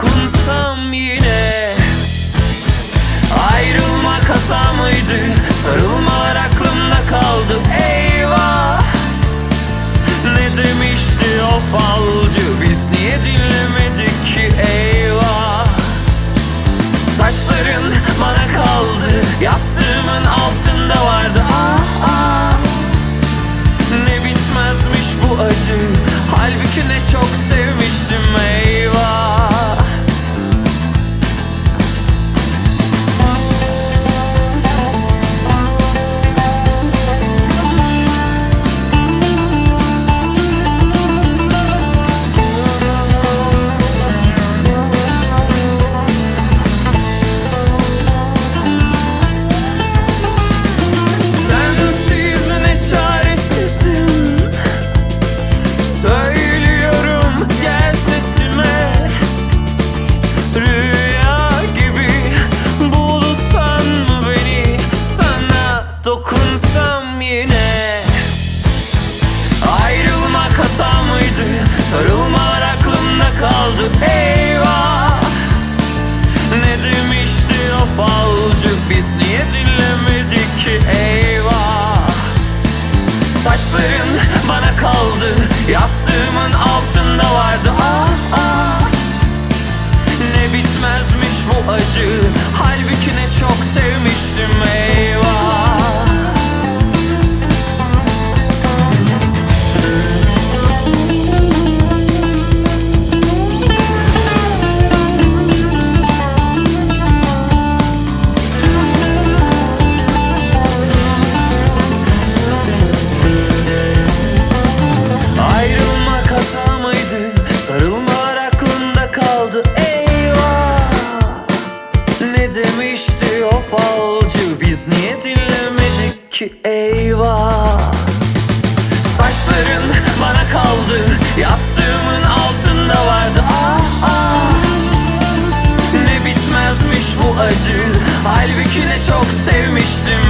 dokunsam yine Ayrılmak hata mıydı? Sarılmak Sarılmalar aklımda kaldı. Eyvah! Ne demişti o falcı Biz niye dinlemedik ki? Eyvah! Saçların bana kaldı. Yastığımın altında vardı. Ah ah! Ne bitmezmiş bu acı Ne demişti o falcı. Biz niye dinlemedik ki? Eyvah. Saçların bana kaldı. Yastığımın altında vardı. Ah ah. Ne bitmezmiş bu acı. Halbuki ne çok sevmiştim